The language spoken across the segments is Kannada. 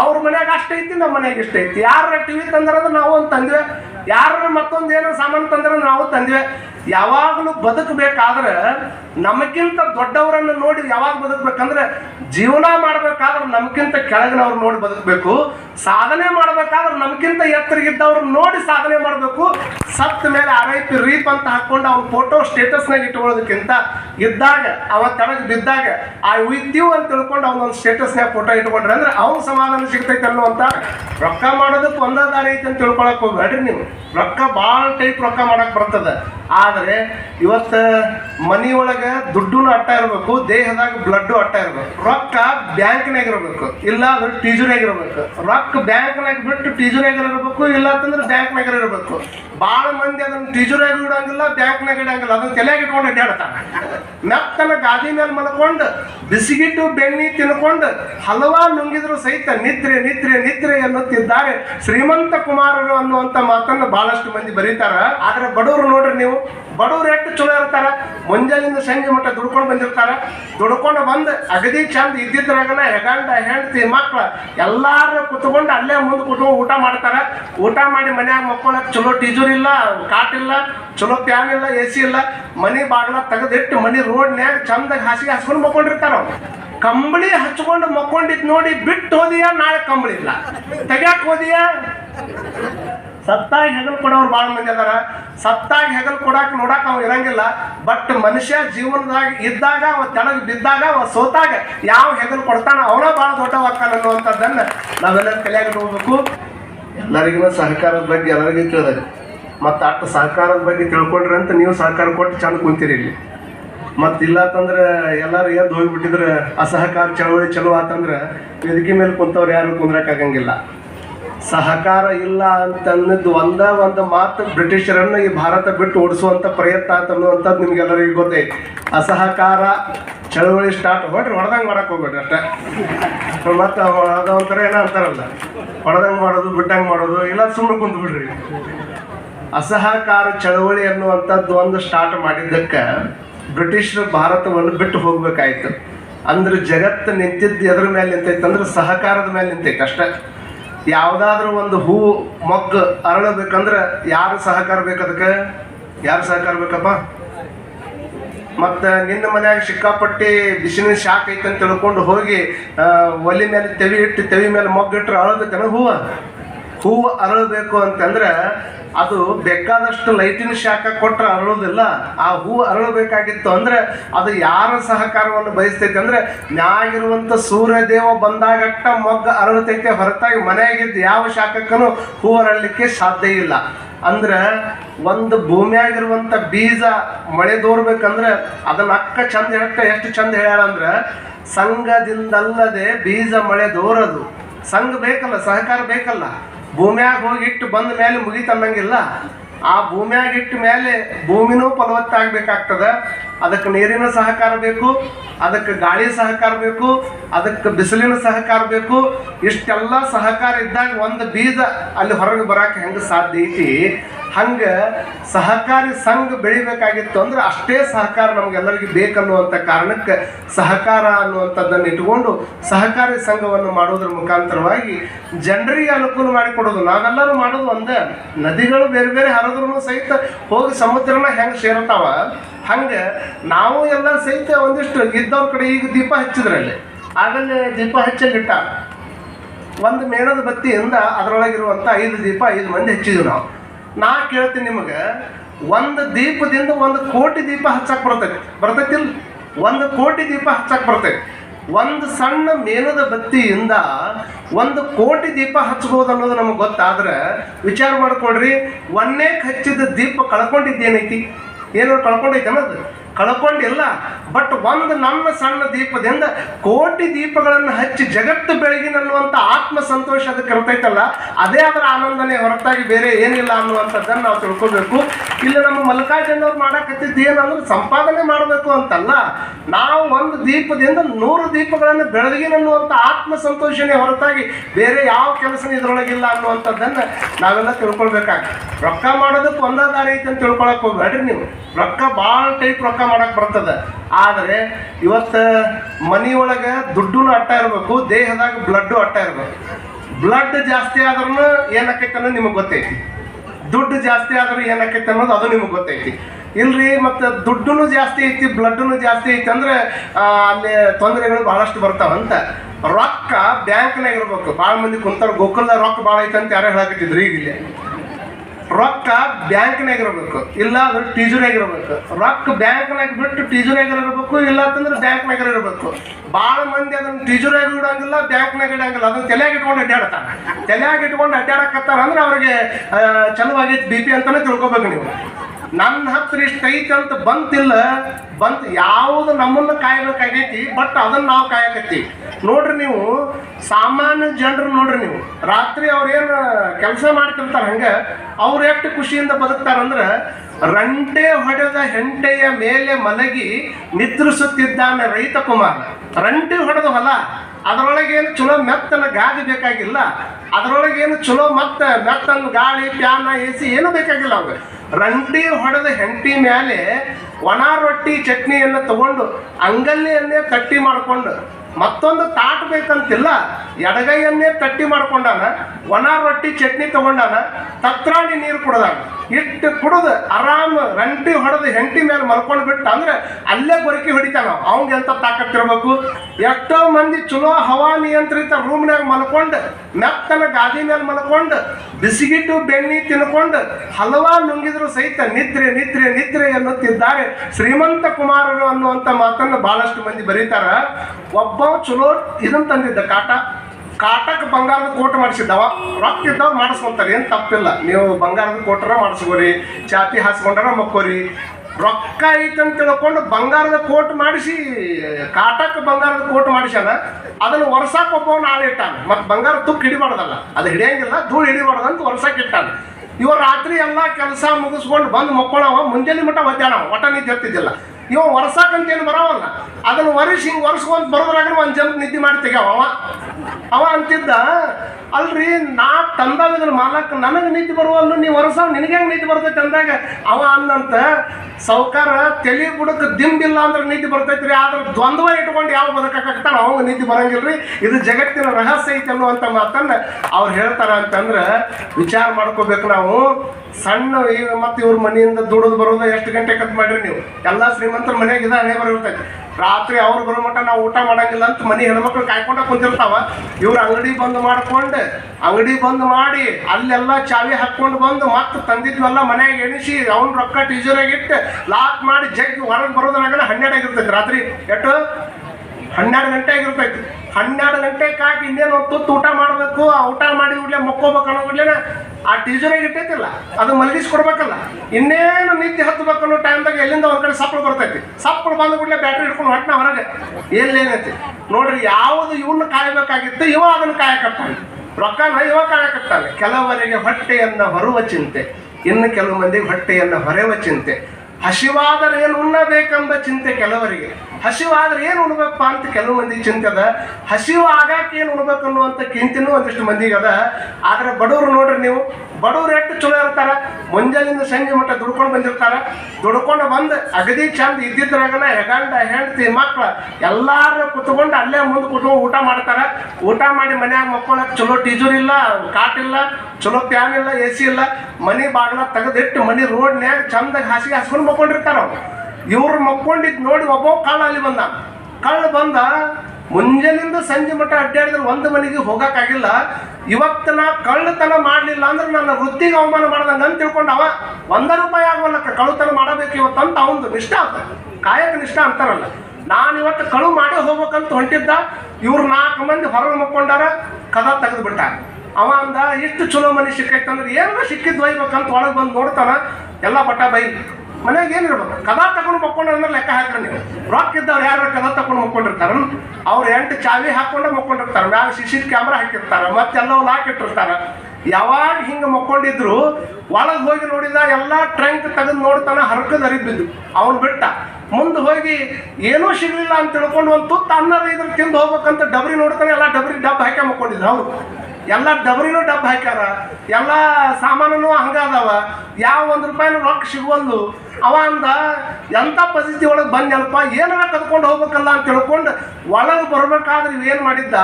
ಅವ್ರ ಮನ್ಯಾಗ ಅಷ್ಟ ಐತಿ, ನಮ್ಮ ಮನ್ಯಾಗ ಇಷ್ಟ ಐತಿ. ಯಾರ ಟಿವಿ ತಂದ್ರ ನಾವು ಒಂದು ತಂದ್ವಿ. ಯಾರ ಮತ್ತೊಂದು ಏನೋ ಸಾಮಾನು ತಂದ್ರ ನಾವು ತಂದ್ವಿ. ಯಾವಾಗಲೂ ಬದುಕಬೇಕಾದ್ರೆ ನಮಗಿಂತ ದೊಡ್ಡವರನ್ನು ನೋಡಿ ಯಾವಾಗ ಬದುಕಬೇಕಂದ್ರೆ ಜೀವನ ಮಾಡ್ಬೇಕಾದ್ರೆ ನಮ್ಗಿಂತ ಕೆಳಗಿನವ್ರು ನೋಡಿ ಬದುಕಬೇಕು, ಸಾಧನೆ ಮಾಡ್ಬೇಕಾದ್ರೆ ನಮ್ಗಿಂತ ಎತ್ತರಿಗಿದ್ದವ್ರು ನೋಡಿ ಸಾಧನೆ ಮಾಡಬೇಕು. ಸತ್ತ ಮೇಲೆ ಆರೈಪಿ ರೀಪ್ ಅಂತ ಹಾಕೊಂಡು ಅವ್ನ ಫೋಟೋ ಸ್ಟೇಟಸ್ನಾಗ ಇಟ್ಕೊಳ್ಳೋದಕ್ಕಿಂತ ಇದ್ದಾಗ ಅವ ತೆಳಗ್ ಬಿದ್ದಾಗ ಆ ವಿದ್ಯು ಅಂತ ತಿಳ್ಕೊಂಡು ಅವನೊಂದು ಸ್ಟೇಟಸ್ನಾಗ ಫೋಟೋ ಇಟ್ಕೊಂಡ್ರೆ ಅಂದ್ರೆ ಅವ್ನ ಸಮಾಧಾನ ಸಿಗ್ತೈತೆ ಅನ್ನುವಂತ ರೊಕ್ಕ ಮಾಡೋದಕ್ಕೆ ಒಂದೇ ದಾರಿ ಐತೆ ಅಂತ ತಿಳ್ಕೊಳಕ್ ಹೋಗ್ಬೇಡ್ರಿ ನೀವು. ರೊಕ್ಕ ಭಾಳ ಟೈಪ್ ರೊಕ್ಕ ಮಾಡಕ್ ಬರ್ತದೆ. ಆದರೆ ಇವತ್ತು ಮನೆಯೊಳಗೆ ದುಡ್ಡು ಅಟ್ಟ ಇರಬೇಕು, ದೇಹದಾಗ ಬ್ಲಡ್ಡು ಅಟ್ಟ ಇರಬೇಕು. ರೊಕ್ಕ ಬ್ಯಾಂಕ್ನಾಗ ಇರಬೇಕು, ಇಲ್ಲ ಅದು ಟೀಜುನಾಗ ಇರಬೇಕು. ರೊಕ್ಕ ಬ್ಯಾಂಕ್ನಾಗ ಬಿಟ್ಟು ಟೀಜುರಿಯಾಗ ಇರಬೇಕು, ಇಲ್ಲ ಅಂತಂದ್ರೆ ಬ್ಯಾಂಕ್ನಾಗ ಇರಬೇಕು. ಭಾಳ ಮಂದಿ ಅದನ್ನು ಟೀಜುರ್ಯಾಗ ಇಡಂಗಿಲ್ಲ ಬ್ಯಾಂಕ್ನಾಗ ಇಡಂಗಿಲ್ಲ. ಅದನ್ನ ತಲೆಯಾಗ ಇಟ್ಕೊಂಡು ಅಡ್ಡಾಡ್ತಾನೆ ಮೆತ್ತನ ಗಾದಿ ಮೇಲೆ ಮಲ್ಕೊಂಡು, ಬಿಸಿಗಿಟ್ಟು, ಬೆಣ್ಣಿ ತಿನ್ಕೊಂಡು, ಹಲವಾರು ನುಂಗಿದ್ರು ಸಹಿತ ನಿದ್ರೆ ನಿದ್ರೆ ನಿದ್ರೆ ಎನ್ನುತ್ತಿದ್ದಾರೆ ಶ್ರೀಮಂತ ಕುಮಾರರು ಅನ್ನುವಂಥ ಮಾತನ್ನು ಬಹಳಷ್ಟು ಮಂದಿ ಬರೀತಾರ. ಆದ್ರೆ ಬಡವರು ನೋಡ್ರಿ ನೀವು ಬಡವ್ರು ಎಷ್ಟು ಚಲೋ ಇರ್ತಾರ ಮುಂಜಾನಿಂದ ಸಂಜೆ ಮಟ್ಟ ದುಡ್ಕೊಂಡು ಬಂದಿರ್ತಾರ, ದುಡ್ಕೊಂಡು ಬಂದು ಅಗದಿ ಚಂದ ಇದ್ದಿದ್ರಾಗನ ಹೆಗಂಡ, ಹೆಂಡತಿ ಮಕ್ಕಳು ಎಲ್ಲಾರು ಕುತ್ಕೊಂಡು ಅಲ್ಲೇ ಮುಂದೆ ಕುತ್ಕೊಂಡು ಊಟ ಮಾಡ್ತಾರ. ಊಟ ಮಾಡಿ ಮನ್ಯಾಗ ಮಕ್ಕಳಕ್ಕೆ ಚಲೋ ಟೀಚರ್ ಇಲ್ಲ ಕಾಟ್ ಇಲ್ಲ, ಚಲೋ ಫ್ಯಾನ್ ಇಲ್ಲ ಎ ಸಿ ಇಲ್ಲ. ಮನಿ ಬಾಗ್ಲ ತೆಗೆದಿಟ್ಟು ಮನಿ ರೋಡ್ನ್ಯಾಗ ಚಂದಾಗ ಹಾಸಿಗೆ ಹಾಸ್ಕೊಂಡು ಮಕ್ಕೊಂಡಿರ್ತಾರ ಕಂಬಳಿ ಹಚ್ಕೊಂಡು ಮಕ್ಕೊಂಡಿದ್ ನೋಡಿ ಬಿಟ್ಟು ಹೋದಿಯಾ, ನಾಳೆ ಕಂಬಳಿ ಇಲ್ಲ. ತೆಗ್ಯಾಕ್ ಹೋದಿಯಾ? ಸತ್ತಾಗ ಹೆಗಲು ಕೊಡೋರು ಭಾಳ ಮಂದಿ ಅದಾರ. ಸತ್ತಾಗಿ ಹೆಗಲು ಕೊಡಾಕ ನೋಡಾಕ ಅವ್ ಇರಂಗಿಲ್ಲ. ಬಟ್ ಮನುಷ್ಯ ಜೀವನದಾಗ ಇದ್ದಾಗ, ಅವ ತೆಳಗ್ ಬಿದ್ದಾಗ, ಅವ ಸೋತಾಗ ಯಾವ ಹೆಗಲು ಕೊಡ್ತಾನ ಅವನ ಭಾಳ ದೊಡ್ಡವಾಗ್ತಾನ ಅನ್ನುವಂಥದ್ದನ್ನ ನಾವೆಲ್ಲ ಕಲಿಯಾಗ ನೋಡ್ಬೇಕು. ಎಲ್ಲರಿಗೂ ಸಹಕಾರದ ಬಗ್ಗೆ ಎಲ್ಲರಿಗೂ ತಿಳಿದಾಗ. ಮತ್ತು ಅಷ್ಟು ಸಹಕಾರದ ಬಗ್ಗೆ ತಿಳ್ಕೊಂಡ್ರೆ ಅಂತ ನೀವು ಸಹಕಾರ ಕೊಟ್ಟು ಚೆಂದ ಕುಂತೀರಿ ಇಲ್ಲಿ. ಮತ್ತು ಇಲ್ಲ ತಂದ್ರೆ ಎಲ್ಲರೂ ಎದ್ದು ಹೋಗ್ಬಿಟ್ಟಿದ್ರೆ ಅಸಹಕಾರ ಚಳವಳಿ ಚಲೋ ಆತಂದ್ರೆ ವೇದಿಕೆ ಮೇಲೆ ಕುಂತವ್ರು ಯಾರು ಕುಂದ್ರಕ್ಕಾಗಂಗಿಲ್ಲ ಸಹಕಾರ ಇಲ್ಲ ಅಂತ ಅನ್ನೋದು ಒಂದ ಒಂದು ಮಾತು ಬ್ರಿಟಿಷರನ್ನ ಈ ಭಾರತ ಬಿಟ್ಟು ಓಡಿಸುವಂತ ಪ್ರಯತ್ನ ಆತ ಅನ್ನುವಂಥದ್ದು ನಿಮ್ಗೆಲ್ಲರಿಗೂ ಗೊತ್ತೈತಿ ಅಸಹಕಾರ ಚಳವಳಿ ಸ್ಟಾರ್ಟ್ ಹೊಡ್ರಿ ಹೊಡೆದಂಗೆ ಮಾಡಕ್ ಹೋಗ್ಬೇಡ್ರಿ ಅಷ್ಟೇ. ಮತ್ತೆ ಅದು ಒಂಥರ ಏನೋ ಅಂತಾರಲ್ಲ. ಹೊಡೆದಂಗೆ ಮಾಡೋದು, ಬಿಟ್ಟಂಗೆ ಮಾಡೋದು, ಇಲ್ಲ ಸುಮ್ಮನೆ ಕುಂತು ಬಿಡ್ರಿ. ಅಸಹಕಾರ ಚಳವಳಿ ಅನ್ನುವಂಥದ್ದು ಒಂದು ಸ್ಟಾರ್ಟ್ ಮಾಡಿದ್ದಕ್ಕೆ ಬ್ರಿಟಿಷರು ಭಾರತವನ್ನು ಬಿಟ್ಟು ಹೋಗ್ಬೇಕಾಯ್ತು. ಅಂದ್ರೆ ಜಗತ್ತು ನಿಂತಿದ್ದು ಎದ್ರ ಮೇಲೆ ನಿಂತೈತೆ ಅಂದ್ರೆ ಸಹಕಾರದ ಮೇಲೆ ನಿಂತೈತೆ ಅಷ್ಟೇ. ಯಾವುದಾದ್ರೂ ಒಂದು ಹೂವು ಮೊಗ್ಗು ಅರಳಬೇಕಂದ್ರೆ ಯಾರು ಸಹಕಾರ ಬೇಕು ಅದಕ್ಕೆ? ಯಾರು ಸಹಕಾರ ಬೇಕಪ್ಪ? ಮತ್ತು ನಿನ್ನ ಮನ್ಯಾಗ ಸಿಕ್ಕಾಪಟ್ಟಿ ಬಿಸಿಲಿನ ಶಾಕ್ ಐತೆ ಅಂತ ತಿಳ್ಕೊಂಡು ಹೋಗಿ ಒಲೆ ಮೇಲೆ ತೆವಿ ಇಟ್ಟು ತೆವಿ ಮೇಲೆ ಮೊಗ್ಗಿಟ್ರೆ ಅಳಬೇಕನ ಹೂವು? ಹೂವು ಅರಳಬೇಕು ಅಂತಂದ್ರೆ ಅದು ಬೇಕಾದಷ್ಟು ಲೈಟಿನ ಶಾಖ ಕೊಟ್ಟರೆ ಅರಳೋದಿಲ್ಲ. ಆ ಹೂ ಅರಳಬೇಕಾಗಿತ್ತು ಅಂದ್ರೆ ಅದು ಯಾರ ಸಹಕಾರವನ್ನು ಬಯಸ್ತೈತೆ ಅಂದ್ರೆ ನ್ಯಾಗಿರುವಂಥ ಸೂರ್ಯದೇವ ಬಂದಾಗಟ್ಟ ಮೊಗ್ಗ ಅರಳತೈತೆ. ಹೊರತಾಗಿ ಮನೆಯಾಗಿದ್ದು ಯಾವ ಶಾಖಕ್ಕೂ ಹೂ ಅರಳಲಿಕ್ಕೆ ಸಾಧ್ಯ ಇಲ್ಲ. ಅಂದ್ರೆ ಒಂದು ಭೂಮಿಯಾಗಿರುವಂತ ಬೀಜ ಮಳೆ ದೋರ್ಬೇಕಂದ್ರೆ ಅದನ್ನ ಅಕ್ಕ ಚಂದ ಹೇಳಕ್ಕ ಎಷ್ಟು ಚಂದ ಹೇಳ್ಯಾರಂದ್ರೆ ಸಂಘದಿಂದಲ್ಲದೆ ಬೀಜ ಮಳೆ ದೋರದು ಸಂಘ ಬೇಕಲ್ಲ, ಸಹಕಾರ ಬೇಕಲ್ಲ. ಭೂಮಿಯಾಗ ಹೋಗಿ ಇಟ್ಟು ಬಂದ ಮೇಲೆ ಮುಗಿತನ್ನಂಗಿಲ್ಲ ಆ ಭೂಮ್ಯಾಗ ಇಟ್ಟ ಮೇಲೆ ಭೂಮಿನೂ ಫಲವತ್ತಾಗಬೇಕಾಗ್ತದೆ. ಅದಕ್ಕೆ ನೀರಿನ ಸಹಕಾರ ಬೇಕು, ಅದಕ್ಕೆ ಗಾಳಿ ಸಹಕಾರ ಬೇಕು, ಅದಕ್ಕೆ ಬಿಸಿಲಿನ ಸಹಕಾರ ಬೇಕು. ಇಷ್ಟೆಲ್ಲ ಸಹಕಾರ ಇದ್ದಾಗ ಒಂದು ಬೀಜ ಅಲ್ಲಿ ಹೊರಗೆ ಬರಕ್ಕೆ ಹೆಂಗೆ ಸಾಧ್ಯ ಐತಿ? ಹಂಗೆ ಸಹಕಾರಿ ಸಂಘ ಬೆಳಿಬೇಕಾಗಿತ್ತು ಅಂದ್ರೆ ಅಷ್ಟೇ ಸಹಕಾರ ನಮ್ಗೆಲ್ಲರಿಗೂ ಬೇಕನ್ನುವಂಥ ಕಾರಣಕ್ಕೆ ಸಹಕಾರ ಅನ್ನುವಂಥದ್ದನ್ನು ಇಟ್ಕೊಂಡು ಸಹಕಾರಿ ಸಂಘವನ್ನು ಮಾಡೋದ್ರ ಮುಖಾಂತರವಾಗಿ ಜನರಿಗೆ ಅನುಕೂಲ ಮಾಡಿಕೊಡೋದು ನಾವೆಲ್ಲರೂ ಮಾಡೋದು ಒಂದೇ. ನದಿಗಳು ಬೇರೆ ಬೇರೆ ಹರಿದ್ರೂ ಸಹಿತ ಹೋಗಿ ಸಮುದ್ರನ ಹೆಂಗೆ ಸೇರ್ತಾವ ಹಂಗೆ ನಾವು ಎಲ್ಲ ಸಹಿತ ಒಂದಿಷ್ಟು ಇದ್ದವ್ರ ಕಡೆ ಈಗ ದೀಪ ಹಚ್ಚಿದ್ರಲ್ಲಿ. ಆಗಲೇ ದೀಪ ಹಚ್ಚಲಿಟ್ಟ. ಒಂದು ಮೇಣದ ಬತ್ತಿಯಿಂದ ಅದರೊಳಗಿರುವಂಥ ಐದು ದೀಪ ಐದು ಮಂದಿ ಹಚ್ಚಿದ್ವಿ ನಾವು. ನಾ ಕೇಳ್ತೀನಿ ನಿಮಗೆ, ಒಂದು ದೀಪದಿಂದ ಒಂದು ಕೋಟಿ ದೀಪ ಹಚ್ಚಕ್ಕೆ ಬರ್ತೈತಿ. ಬರ್ತೈತಿಲ್ಲ ಒಂದು ಕೋಟಿ ದೀಪ ಹಚ್ಚಕ್ಕೆ ಬರ್ತೈತಿ. ಒಂದು ಸಣ್ಣ ಮೇಲದ ಬತ್ತಿಯಿಂದ ಒಂದು ಕೋಟಿ ದೀಪ ಹಚ್ಬೋದು ಅನ್ನೋದು ನಮಗೆ ಗೊತ್ತಾದ್ರೆ ವಿಚಾರ ಮಾಡಿಕೊಡ್ರಿ ಒಂದೇ ಹಚ್ಚಿದ ದೀಪ ಕಳ್ಕೊಂಡಿದ್ದೇನೈತಿ? ಏನಾದ್ರು ಕಳ್ಕೊಂಡೈತೆ ಅನ್ನೋದು ಕಳ್ಕೊಂಡಿಲ್ಲ. ಬಟ್ ಒಂದು ನಮ್ಮ ಸಣ್ಣ ದೀಪದಿಂದ ಕೋಟಿ ದೀಪಗಳನ್ನು ಹಚ್ಚಿ ಜಗತ್ತು ಬೆಳಗಿನ ಅನ್ನುವಂಥ ಆತ್ಮ ಸಂತೋಷ ಅದಕ್ಕೆ ಇರ್ತೈತಲ್ಲ ಅದೇ ಅದರ ಆನಂದನೇ ಹೊರತಾಗಿ ಬೇರೆ ಏನಿಲ್ಲ ಅನ್ನುವಂಥದ್ದನ್ನು ನಾವು ತಿಳ್ಕೊಬೇಕು. ಇಲ್ಲಿ ನಮ್ಮ ಮಲ್ಲಿಕಾರ್ಜುನವ್ರು ಮಾಡಕತ್ತಿದ್ದು ಏನಂದ್ರೆ ಸಂಪಾದನೆ ಮಾಡಬೇಕು ಅಂತಲ್ಲ. ನಾವು ಒಂದು ದೀಪದಿಂದ ನೂರು ದೀಪಗಳನ್ನು ಬೆಳಗಿನ ಅನ್ನುವಂಥ ಆತ್ಮ ಸಂತೋಷನೇ ಹೊರತಾಗಿ ಬೇರೆ ಯಾವ ಕೆಲಸ ಇದರೊಳಗಿಲ್ಲ ಅನ್ನುವಂಥದ್ದನ್ನು ನಾವೆಲ್ಲ ತಿಳ್ಕೊಳ್ಬೇಕಾಗ್ತದೆ ರೊಕ್ಕ ಮಾಡೋದಕ್ಕೆ ಒಂದೇ ದಾರಿ ಐತೆ ಅಂತ ತಿಳ್ಕೊಳಕ್ ಹೋಗ್ಬೇಡ್ರಿ ನೀವು. ರೊಕ್ಕ ಭಾಳ ಟೈಪ್ ರೊಕ್ಕ ಮಾಡಕ್ ಬರ್ತದೆ. ಆದರೆ ಇವತ್ತು ಮನೆಯೊಳಗೆ ದುಡ್ಡು ಅಟ್ಟ ಇರಬೇಕು, ದೇಹದಾಗ ಬ್ಲಡ್ಡು ಅಟ್ಟ ಇರಬೇಕು. ಬ್ಲಡ್ ಜಾಸ್ತಿ ಆದ್ರೂ ಏನಾಕೈತೆ ಅನ್ನೋದು ನಿಮಗೆ ಗೊತ್ತೈತಿ. ದುಡ್ಡು ಜಾಸ್ತಿ ಆದ್ರೆ ಏನಾಕೈತೆ ಅನ್ನೋದು ಅದು ನಿಮಗೆ ಗೊತ್ತೈತಿ. ಇಲ್ರಿ, ಮತ್ತು ದುಡ್ಡು ಜಾಸ್ತಿ ಐತಿ ಬ್ಲಡ್ನು ಜಾಸ್ತಿ ಐತಿ ಅಂದ್ರೆ ಅಲ್ಲಿ ತೊಂದರೆಗಳು ಬಹಳಷ್ಟು ಬರ್ತಾವಂತ ರೊಕ್ಕ ಬ್ಯಾಂಕ್ನಾಗ ಇರ್ಬೇಕು. ಭಾಳ ಮಂದಿ ಕುಂತಾರ, ಗೋಕುಲ್ದಾಗ ರೊಕ್ಕ ಭಾಳ ಐತೆ ಅಂತ ಯಾರೋ ಹೇಳಕತ್ತಿದ್ರು ಈಗ ಇಲ್ಲಿ. ರೊಕ್ಕ ಬ್ಯಾಂಕ್ನಾಗ ಇರಬೇಕು ಇಲ್ಲ ಅಂದ್ರೆ ಟೀಜುರಿಯಾಗ ಇರಬೇಕು ರೊಕ್ಕ ಬ್ಯಾಂಕ್ನಾಗ ಬಿಟ್ಟು ಟೀಜುರಿಯಾಗ ಇರಬೇಕು ಇಲ್ಲ ಅಂತಂದ್ರೆ ಬ್ಯಾಂಕ್ನಾಗ ಇರಬೇಕು ಭಾಳ ಮಂದಿ ಅದನ್ನ ಟೀಜುರಿಯಾಗ ಇಡಂಗಿಲ್ಲ, ಬ್ಯಾಂಕ್ನಾಗ ಇಡಂಗಿಲ್ಲ. ಅದನ್ನ ತಲೆಯಾಗಿ ಇಟ್ಕೊಂಡು ಅಡ್ಡಾಡ್ತಾರೆ ತಲೆಯಾಗಿ ಇಟ್ಕೊಂಡು ಅಡ್ಡಾಡಕತ್ತಾರ ಅಂದ್ರೆ ಅವ್ರಿಗೆ ಚಲುವಾಗಿ ಬಿ ಪಿ ಅಂತಾನೆ ತಿಳ್ಕೊಬೇಕು ನೀವು. ನನ್ನ ಹತ್ರ ಇಷ್ಟ ಐತಿ ಅಂತ ಬಂತಿಲ್ಲ, ಬಂತು ಯಾವುದು ನಮ್ಮನ್ನ ಕಾಯ್ಬೇಕಾಗೈತಿ ಬಟ್ ಅದನ್ನ ನಾವು ಕಾಯಕತ್ತಿ. ನೋಡ್ರಿ ನೀವು, ಸಾಮಾನ್ಯ ಜನರು ನೋಡ್ರಿ ನೀವು. ರಾತ್ರಿ ಅವ್ರೇನು ಕೆಲಸ ಮಾಡ್ತಿರ್ತಾರ ಹಂಗೆ, ಅವ್ರು ಎಷ್ಟು ಖುಷಿಯಿಂದ ಬದುಕ್ತಾರಂದ್ರೆ, ರಂಟೆ ಹೊಡೆದ ಹೆಂಟೆಯ ಮೇಲೆ ಮಲಗಿ ನಿದ್ರಿಸುತ್ತಿದ್ದಾನೆ ರೈತ ಕುಮಾರ. ರಂಟೆ ಹೊಡೆದ ಹೊಲ ಅದರೊಳಗೇನು ಚಲೋ ಮೆತ್ತನ ಗಾದಿ ಬೇಕಾಗಿಲ್ಲ ಅದರೊಳಗೇನು ಚಲೋ ಮತ್ತೆ ಮೆತ್ತನ ಗಾಳಿ, ಪ್ಯಾನ ಎ ಸಿ ಏನು ಬೇಕಾಗಿಲ್ಲ ಅವ್ಗೆ ರಂಟಿ ಹೊಡೆದ ಹೆಂಡತಿ ಮೇಲೆ ಒಣ ರೊಟ್ಟಿ ಚಟ್ನಿಯನ್ನು ತಗೊಂಡು ಅಂಗಲ್ಲಿಯನ್ನೇ ಕಟ್ಟಿ ಮಾಡ್ಕೊಂಡು ಮತ್ತೊಂದು ತಾಟ್ ಬೇಕಂತಿಲ್ಲ, ಎಡಗೈಯನ್ನೇ ತಟ್ಟಿ ಮಾಡ್ಕೊಂಡಾನ, ಒಣ ರೊಟ್ಟಿ ಚಟ್ನಿ ತಗೊಂಡಾನ, ತತ್ರಾಣಿ ನೀರು ಕುಡ್ದಾನ. ಇಟ್ಟು ಕುಡಿದು ಆರಾಮ್ ರಂಟಿ ಹೊಡೆದು ಹೆಂಟಿ ಮೇಲೆ ಮಲ್ಕೊಂಡು ಬಿಟ್ಟ ಅಂದ್ರೆ ಅಲ್ಲೇ ಬೊರಕಿ ಹೊಡಿತಾನ ಅವಂಗೆ ಎಂತ ತಾಕತ್ತಿರ್ಬೇಕು ಎಷ್ಟೋ ಮಂದಿ ಚಲೋ ಹವಾ ನಿಯಂತ್ರಿತ ರೂಮ್ನಾಗ ಮಲ್ಕೊಂಡು, ಮೆತ್ತನ ಗಾದಿ ಮೇಲೆ ಮಲ್ಕೊಂಡು, ಬಿಸಿಗಿಟ್ಟು ಬೆಣ್ಣಿ ತಿನ್ಕೊಂಡು ಹಲವಾ ನುಂಗಿದ್ರು ಸಹಿತ ನಿದ್ರೆ ನಿದ್ರೆ ನಿದ್ರೆ ಎನ್ನುತ್ತಿದ್ದಾರೆ ಶ್ರೀಮಂತ ಕುಮಾರರು ಅನ್ನುವಂಥ ಮಾತನ್ನು ಬಹಳಷ್ಟು ಮಂದಿ ಬರೀತಾರ. ಒಬ್ಬ ಚಲೋ ಇದನ್ನ ತಂದಿದ್ದ ಕಾಟ. ಕಾಟಕ್ಕೆ ಬಂಗಾರದ ಕೋಟ್ ಮಾಡಿಸಿದ್ದವ. ರೊಕ್ಕ ಇದ್ದವ್ರು ಮಾಡಿಸ್ಕೊಂತಾರೆ, ಏನು ತಪ್ಪಿಲ್ಲ. ನೀವು ಬಂಗಾರದ ಕೋಟರ ಮಾಡಿಸ್ಕೋರಿ ಚಾತಿ ಹಾಸ್ಕೊಂಡ್ರ ಮಕ್ಕೋರಿ. ರೊಕ್ಕ ಐತಂತ ತಿಳ್ಕೊಂಡು ಬಂಗಾರದ ಕೋಟ್ ಮಾಡಿಸಿ ಕಾಟಕ್ಕೆ ಬಂಗಾರದ ಕೋಟ್ ಮಾಡಿಸ್ಯಾನ. ಅದನ್ನು ವರ್ಷಕ್ಕೆ ಒಬ್ಬವನ್ನ ಆಳಿಟ್ಟಾನ ಮತ್ತು ಬಂಗಾರ ತುಕ್ಕು ಹಿಡಿಬಾರ್ದಲ್ಲ. ಅದು ಹಿಡಿಯಂಗಿಲ್ಲ, ಧೂಳು ಹಿಡಿಬಾರ್ದು ಅಂತ ವರ್ಷಕ್ಕೆ ಇಟ್ಟಾನ. ಇವ ರಾತ್ರಿ ಎಲ್ಲ ಕೆಲಸ ಮುಗಿಸ್ಕೊಂಡು ಬಂದು ಮಕ್ಕಳವ, ಮುಂಜಾನೆ ಮಟ್ಟ ಒದ್ದಾಡವ ಒಟ್ಟ ನಿದ್ದೆ ಹತ್ತಿದ್ದಿಲ್ಲ. ಇವ ವರ್ಷಕ್ಕಂತ ಏನು ಬರವಲ್ಲ. ಅದನ್ನು ವರ್ಷ ಹಿಂಗೆ ಒರೆಸ್ಕೊಂತ ಬರೋದ್ರಾಗ ಒಂದು ಜಂಪ್ ನಿದ್ದೆ ಮಾಡಿ ತೆಗ್ಯಾವ ಅವ. ಅವ ಅಂತಿದ್ದ, ಅಲ್ರಿ, ನಾ ತಂದಾಗ ಇದನ್ನ ಮಾಲಕ್, ನನಗೆ ನಿದ್ದೆ ಬರುವಲ್ಲ ನೀವು ವರ್ಷ ನಿನಗೆ ಹೆಂಗೆ ನಿದ್ದೆ ಬರ್ತೈತೆ? ಅಂದಾಗ, ಅವ ಅನ್ನಂತ ಸೌಕಾರ, ತಲೆ ಬುಡಕ್ಕೆ ದಿಂಬಿಲ್ಲ ಅಂದ್ರೆ ನಿದ್ದೆ ರೀ ಆದ್ರೆ ದ್ವಂದ್ವ ಇಟ್ಕೊಂಡು ಯಾವ ಬದುಕಾಗ್ತಾನ ಅವಂಗ ನಿದ್ದೆ ಬರಂಗಿಲ್ರಿ. ಇದು ಜಗತ್ತಿನ ರಹಸ್ಯ ಐತೆ ಅನ್ನುವಂಥ ಮಾತನ್ನ ಅವ್ರು ಹೇಳ್ತಾರ ಅಂತಂದ್ರೆ, ವಿಚಾರ ಮಾಡ್ಕೋಬೇಕು ನಾವು. ಸಣ್ಣ ಮತ್ತೆ ಇವ್ರ ಮನೆಯಿಂದ ದುಡಿದು ಬರೋದು ಎಷ್ಟು ಗಂಟೆ ಕತ್ ಮಾಡ್ರಿ ನೀವು? ಎಲ್ಲ ಶ್ರೀಮಂತರ ಮನೆಯಾಗ ಇದ ಹಣೆ ಬರ್ತೈತಿ ರಾತ್ರಿ ಅವ್ರು ಬರೋ ಮಟ್ಟ ನಾವು ಊಟ ಮಾಡಂಗಿಲ್ಲ ಅಂತ ಮನೆ ಹೆಣ್ಮಕ್ಳು ಕಾಯ್ಕೊಂಡ ಕುಂತಿರ್ತಾವ. ಇವ್ರು ಅಂಗಡಿ ಬಂದ್ ಮಾಡ್ಕೊಂಡು, ಅಂಗಡಿ ಬಂದ್ ಮಾಡಿ, ಅಲ್ಲೆಲ್ಲ ಚಾವಿ ಹಾಕ್ಕೊಂಡು ಬಂದು ಮತ್ತೆ ತಂದಿದ್ವೆಲ್ಲ ಮನೆಯಾಗ ಎಣಿಸಿ ಅವ್ನ ರೊಕ್ಕ ಟೀಚರಾಗ ಇಟ್ಟು ಲಾಕ್ ಮಾಡಿ ಜಗ್ಗಿ ಹೊರಗೆ ಬರೋದ್ರಾಗ ಹನ್ನೆರಡು ಆಗಿರ್ತೈತಿ ರಾತ್ರಿ. ಎಷ್ಟು ಹನ್ನೆರಡು ಗಂಟೆ ಆಗಿರ್ತೈತಿ ಹನ್ನೆರಡು ಗಂಟೆ ಕಾಕಿ ಇನ್ನೇನು ತುತ್ತು ಊಟ ಮಾಡಬೇಕು, ಆ ಊಟ ಮಾಡಿ ಕೂಡಲೇ ಮಕ್ಕೋಬೇಕು ಅನ್ನೋ ಕೂಡಲೇ ಆ ಟೀಚರಾಗಿ ಇಟ್ಟೈತಿಲ್ಲ. ಅದು ಮಲಗಿಸ್ಕೊಡ್ಬೇಕಲ್ಲ ಇನ್ನೇನು ನಿದ್ದೆ ಹತ್ತಬೇಕು ಅನ್ನೋ ಟೈಮ್ದಾಗ ಎಲ್ಲಿಂದ ಒಂದ್ ಕಡೆ ಸಪ್ಪಳು ಬರ್ತೈತಿ. ಸಪ್ಪಳು ಬಂದ ಕೂಡಲೇ ಬ್ಯಾಟ್ರಿ ಹಿಡ್ಕೊಂಡು ಹೊಟ್ಟೆ ಹೊರಗೆ. ಎಲ್ಲೇನೈತಿ ನೋಡ್ರಿ, ಯಾವುದು ಇವನ್ನ ಕಾಯಬೇಕಾಗಿತ್ತು, ಇವ ಅದನ್ನ ಕಾಯಕತ್ತಾನೆ. ರೊಕ್ಕನ ಇವ ಕಾಯಕತ್ತಾನೆ. ಕೆಲವರಿಗೆ ಹೊಟ್ಟೆಯನ್ನ ಹೊರುವ ಚಿಂತೆ. ಇನ್ನು ಕೆಲವು ಮಂದಿಗೆ ಹೊಟ್ಟೆಯನ್ನ ಹೊರೆಯುವ ಚಿಂತೆ. ಹಸಿವಾದರೆ ಏನು ಉಣ್ಣಬೇಕೆಂಬ ಚಿಂತೆ ಕೆಲವರಿಗೆ. ಹಸಿವಾದ್ರೆ ಏನು ಉಣ್ಬೇಕಪ್ಪ ಅಂತ ಕೆಲವು ಮಂದಿ ಚಿಂತೆ ಅದ ಹಸಿವು ಆಗಾಕ ಏನು ಉಣ್ಬೇಕು ಅನ್ನುವಂಥ ಕಿಂತಿನೂ ಒಂದಿಷ್ಟು ಮಂದಿಗೆ ಅದ. ಆದ್ರೆ ಬಡವರು ನೋಡ್ರಿ ನೀವು, ಬಡವ್ರು ಎಷ್ಟು ಚಲೋ ಇರ್ತಾರ ಮುಂಜಾನಿಂದ ಸಂಜೆ ಮಟ್ಟ ದುಡ್ಕೊಂಡು ಬಂದಿರ್ತಾರ. ದುಡ್ಕೊಂಡು ಬಂದು ಅಗದಿ ಚಂದ ಇದ್ದಿದ್ರಾಗನ ಹೆಗಂಡ, ಹೆಂಡತಿ ಮಕ್ಕಳು ಎಲ್ಲಾರು ಕುತ್ಕೊಂಡು ಅಲ್ಲೇ ಮುಂದೆ ಕುತ್ಕೊಂಡು ಊಟ ಮಾಡ್ತಾರ. ಊಟ ಮಾಡಿ ಮನ್ಯಾಗ ಮಕ್ಕಳಕ್ಕೆ ಚಲೋ ಟೀಚರ್ ಇಲ್ಲ ಕಾಟ್ ಇಲ್ಲ, ಚಲೋ ಪ್ಯಾನ್ ಇಲ್ಲ ಎ ಸಿ ಇಲ್ಲ. ಮನೆ ಬಾಗಿಲ ತೆಗೆದಿಟ್ಟು ಮನೆ ರೋಡ್ನ್ಯಾಗ ಚಂದಾಗ ಹಾಸಿಗೆ ಹಾಸ್ಕೊಂಡು ಮಕ್ಕೊಂಡಿರ್ತಾರ ಅವ್ರು. ಇವ್ರು ಮಕ್ಕೊಂಡಿದ್ ನೋಡಿ ಒಬ್ಬ ಕಳ್ಳ ಅಲ್ಲಿ ಬಂದ. ಕಳ್ಳ ಬಂದ ಮುಂಜಾನಿಂದ ಸಂಜೆ ಮಟ್ಟ ಅಡ್ಡಾಡಿದ್ರೆ ಒಂದು ಮನೆಗೆ ಹೋಗಕ್ಕಾಗಿಲ್ಲ. ಇವತ್ತು ನಾ ಕಳ್ಳತನ ಮಾಡಲಿಲ್ಲ ಅಂದ್ರೆ ನನ್ನ ವೃತ್ತಿಗೆ ಅವಮಾನ ಮಾಡ್ದಂಗೆ ಅಂತ ತಿಳ್ಕೊಂಡು ಅವ ಒಂದ ರೂಪಾಯಿ ಆಗೋಲ್ಲ ಕಳ್ಳತನ ಮಾಡಬೇಕು ಇವತ್ತಂತ ಅವಂದು ನಿಷ್ಠ ಅಂತ ಕಾಯಕ ನಿಷ್ಠ ಅಂತಾರಲ್ಲ. ನಾನು ಇವತ್ತು ಕಳು ಮಾಡಿ ಹೋಗ್ಬೇಕಂತ ಹೊಂಟಿದ್ದ, ಇವ್ರು ನಾಲ್ಕು ಮಂದಿ ಹೊರಗೆ ಮಕ್ಕೊಂಡಾರ ಕದ ತೆಗೆದು ಬಿಟ್ಟಾರ ಅವ ಅಂದ, ಇಷ್ಟು ಚಲೋ ಮನೆ ಸಿಕ್ಕೈತಂದ್ರೆ ಏನೋ ಸಿಕ್ಕಿದ್ದು ಒಯ್ಬೇಕಂತ ಒಳಗೆ ಬಂದು ನೋಡ್ತಾನ, ಎಲ್ಲ ಪಟ್ಟ ಬೈಲ್. ಮನ್ಯಾಗ ಏನಿರ್ಬೇಕು ಕದ ತಗೊಂಡು ಮಕ್ಕೊಂಡ್ರೆ ಲೆಕ್ಕ ಹಾಕ್ರಿ ನೀವು. ರೊಕ್ಕ ಇದ್ದವ್ರು ಯಾರು ಕದ ತಗೊಂಡು ಮಕ್ಕೊಂಡಿರ್ತಾರ? ಅವ್ರು ಎಂಟು ಚಾವಿ ಹಾಕೊಂಡು ಮಕ್ಕೊಂಡಿರ್ತಾರ. ಮ್ಯಾಲ ಸಿ ಸಿ ಕ್ಯಾಮ್ರಾ ಹಾಕಿರ್ತಾರ ಲಾಕ್ ಹಾಕಿಟ್ಟಿರ್ತಾರ ಯಾವಾಗ ಹಿಂಗೆ ಮಕ್ಕೊಂಡಿದ್ರು, ಒಳಗೆ ಹೋಗಿ ನೋಡಿದ ಎಲ್ಲ ಟ್ರಂಕ್ ತೆಗೆದು ನೋಡ್ತಾನ ಹರ್ಕದ ಅರಿಬಿದ್ದು ಅವ್ನು ಬಿಟ್ಟ. ಮುಂದೆ ಹೋಗಿ ಏನೂ ಸಿಗಲಿಲ್ಲ ಅಂತ ತಿಳ್ಕೊಂಡು ಒಂದು ತುತ್ತು ಅನ್ನ ಇದ್ರ ತಿಂದು ಹೋಗ್ಬೇಕಂತ ಡಬರಿ ನೋಡ್ತಾನೆ, ಎಲ್ಲ ಡಬರಿ ಡಬ್ಬ ಹಾಕಿ ಮಕ್ಕೊಂಡಿದ್ರು ಅವ್ರು ಎಲ್ಲ ಡಬರಿನೂ ಡಬ್ಬ ಹಾಕ್ಯಾರ. ಎಲ್ಲ ಸಾಮಾನು ಹಂಗ ಅದಾವ. ಯಾವ ಒಂದು ರೂಪಾಯಿನೂ ರೊಕ್ಕ ಸಿಗುವಲ್ದು. ಅವ ಅಂದ ಎಂಥ ಪರಿಸ್ಥಿತಿ ಒಳಗೆ ಬಂದಲ್ಪ ಏನಾರ ಕದ್ಕೊಂಡು ಹೋಗ್ಬೇಕಲ್ಲ ಅಂತ ತಿಳ್ಕೊಂಡು ಒಳಗೆ ಬರ್ಬೇಕಾದ್ರೆ ಏನು ಮಾಡಿದ್ದ,